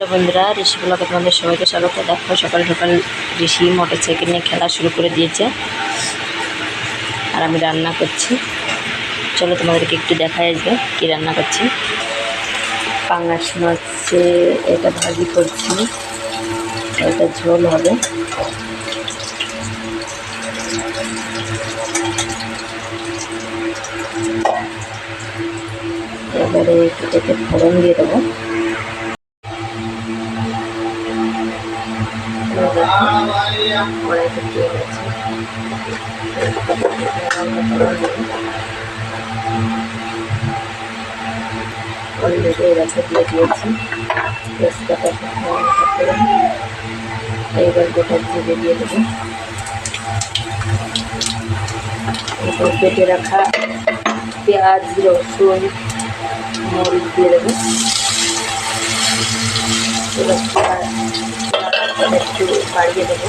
বন্ধুরা, ঋষি ব্লগে তোমাদের সবাইকে স্বাগত। দেখো, সকাল সকাল ঋষি মোটর সাইকেল নিয়ে খেলা শুরু করে দিয়েছে। আর আমি রান্না করছি। চলো তোমাদেরকে একটু দেখা আসবে কি রান্না করছি। পাঙ্গাস মাছে এটা ভাজি করছি। এটা ঝোল হবে। এবারে একটু থেকে ফোড়ন দিয়ে দেবো। অলরেডি এলাচা দিয়ে দিয়ে দেবো কেটে রাখা পেঁয়াজ রসুন মরিচ দিয়ে দেবো পেঁয়াজ একটু বাড়িয়ে দেবো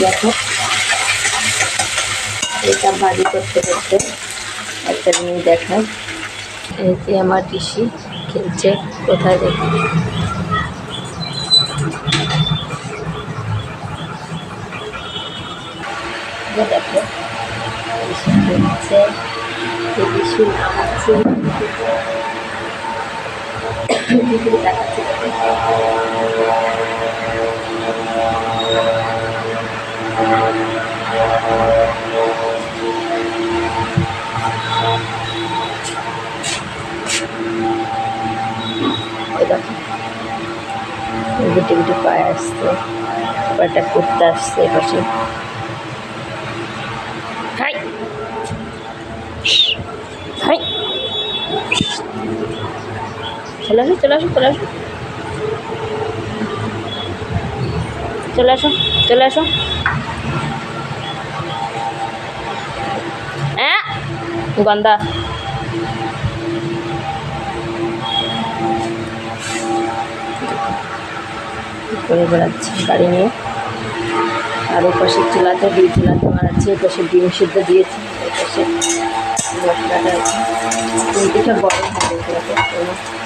দেখো। এটা ভাজি করতে করতে একটা জিনিস দেখায় এই যে আমার পিসি খেলছে, কোথায় দেখি? দেখো। খেলছে পিসি দেখাচ্ছে গুটি গুটি পায়ে আসছে একটা কুর্তা আসছে এপাশে হাই! হাই! চলে চলে আসো চলে আসো। চলে আসো চলে আসো। গন্ধা করে বেড়াচ্ছে গাড়ি নিয়ে। আর ও পাশে চুলাতে, দুই চুলাতে মারাচ্ছে পাশে ডিম সিদ্ধ দিয়েছে পাশে মশলাটা আছে। গরম হবে গরম হয়েছে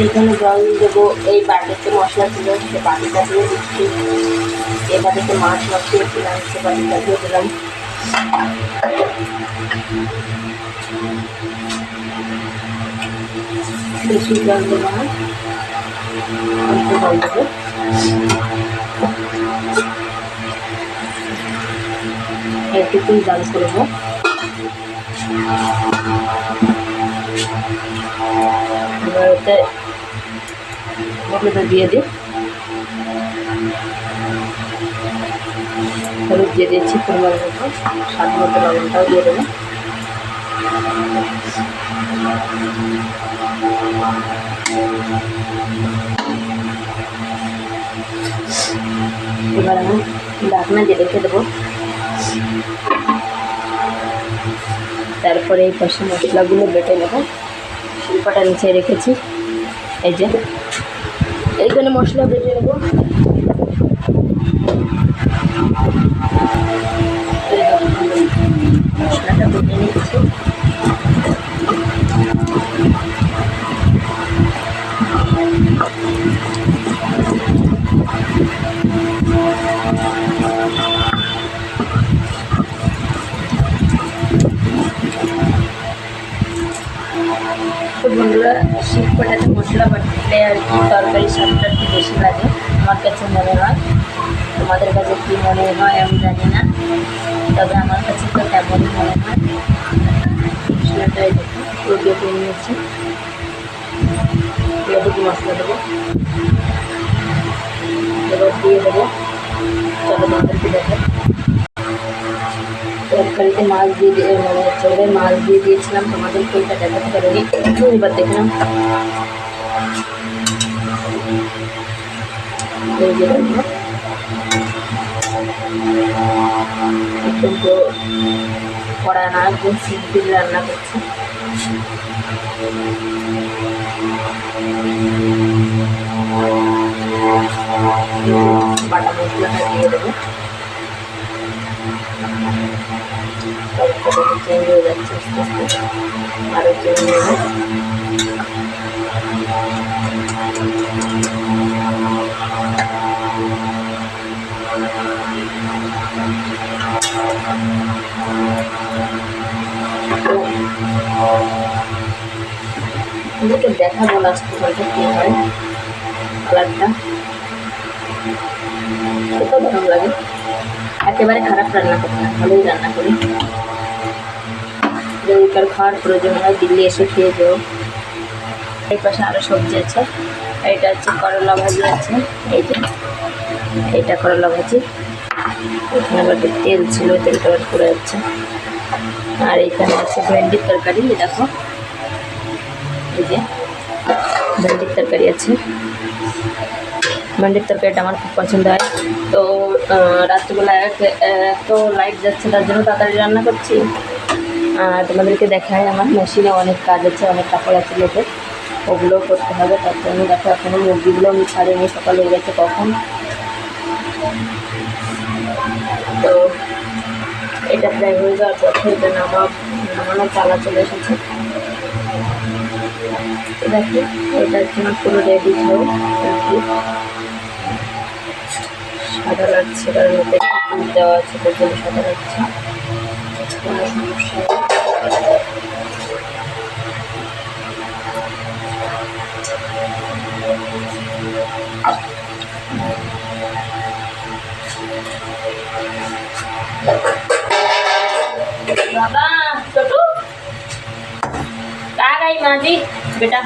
এইখানে জল দেবো এই বাটিতে মশলা ছিল সে বাটিটা দিয়ে দিচ্ছি। এই বাটিতে মাছ বসিয়েছিলাম সে বাটিটা দিয়ে দিলাম। বেশি জল দেবো এটুকুই জল করব দিয়ে দিই হলুদ দিয়ে দিয়েছি পরিমাণ মতো স্বাদ দিয়ে দেবো এবার আমি ঢাকনা দিয়ে রেখে দেবো। তারপরে এই পাশে মশলাগুলো বেটে নেব। শিল্পটা নিচে রেখেছি। এই যে। এইখানে মশলা বেটে নেব। বিশেষ করে মশলা বাটলে আর কি তরকারি স্বাদটা একটু বেশি লাগে। আমার কাছে মনে হয়, তোমাদের কাছে কী মনে হয় আমি জানি না, তবে আমার কাছে তো তেমনই মনে হয়। মশলাটাই নিয়েছি। মশলা দেবো। এবার দিয়ে দেবো, চলো তরকারিতে মাছ দিয়ে মানে চলে মাছ দিয়ে দিয়েছিলাম, তোমাদের ওইটা দেখাতে পারিনি। এবার দেখলাম। এই যে দেখো। একদম তো কড়া না, একদম সিম্পল রান্না করছি। বাটা মশলাটা দিয়ে দেবো। তরকারিটা চেঞ্জ হয়ে যাচ্ছে আস্তে আস্তে আরও চেঞ্জ হবে ওদেরকে দেখাবো লাস্ট পর্যন্ত কী হয় কালারটা কত গরম লাগে একেবারে খারাপ রান্না করতে না ভালোই রান্না করি। যদি কার খাওয়ার প্রয়োজন হয়, দিল্লি এসে খেয়ে যেও। এই পাশে আরও সবজি আছে, এটা হচ্ছে করলা ভাজি আছে, এই যে এইটা করলা ভাজি। এখানে আবার তেল ছিল, তেলটা আবার পড়ে যাচ্ছে। আর এখানে আছে ভেন্ডির তরকারি দেখো। এই যে, ভেন্ডির তরকারি আছে। ভেন্ডির তরকারিটা আমার খুব পছন্দ হয়। তো রাত্রিবেলা এত লাইট যাচ্ছে, তার জন্য তাড়াতাড়ি রান্না করছি। আর তোমাদেরকে দেখায় আমার মেশিনে অনেক কাজ আছে, অনেক কাপড় আছে লোকের। ওগুলোও করতে হবে, তার জন্য দেখো এখনও মুরগিগুলো আমি ছাড়িনি, সকাল হয়ে গেছে কখন। তো এটা প্রায় হয়ে যাওয়ার পথে এটা নামা, নামানোর পালা চলে এসেছে। দেখো এটা হচ্ছে পুরো রেডি কি। সাদা লাগছে কারণ এতে একটু দুধ দেওয়া আছে তার জন্য সাদা লাগছে কোনো সমস্যা নেই। बाबा छोटू कहाँ गई माँ जी बेटा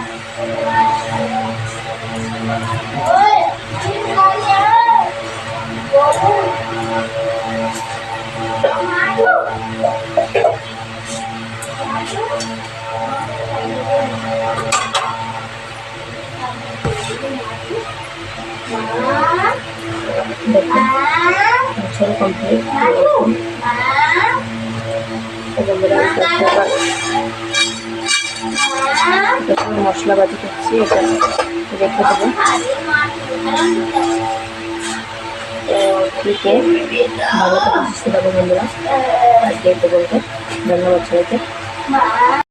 দেখো কমপ্লিট মশলা বাজি করছি, এটা রেখে দেবো। ক্লিকে ভালো থাকা সুস্থ থাকো বন্ধুরা বলতে। ধন্যবাদ সবাইকে। Bye.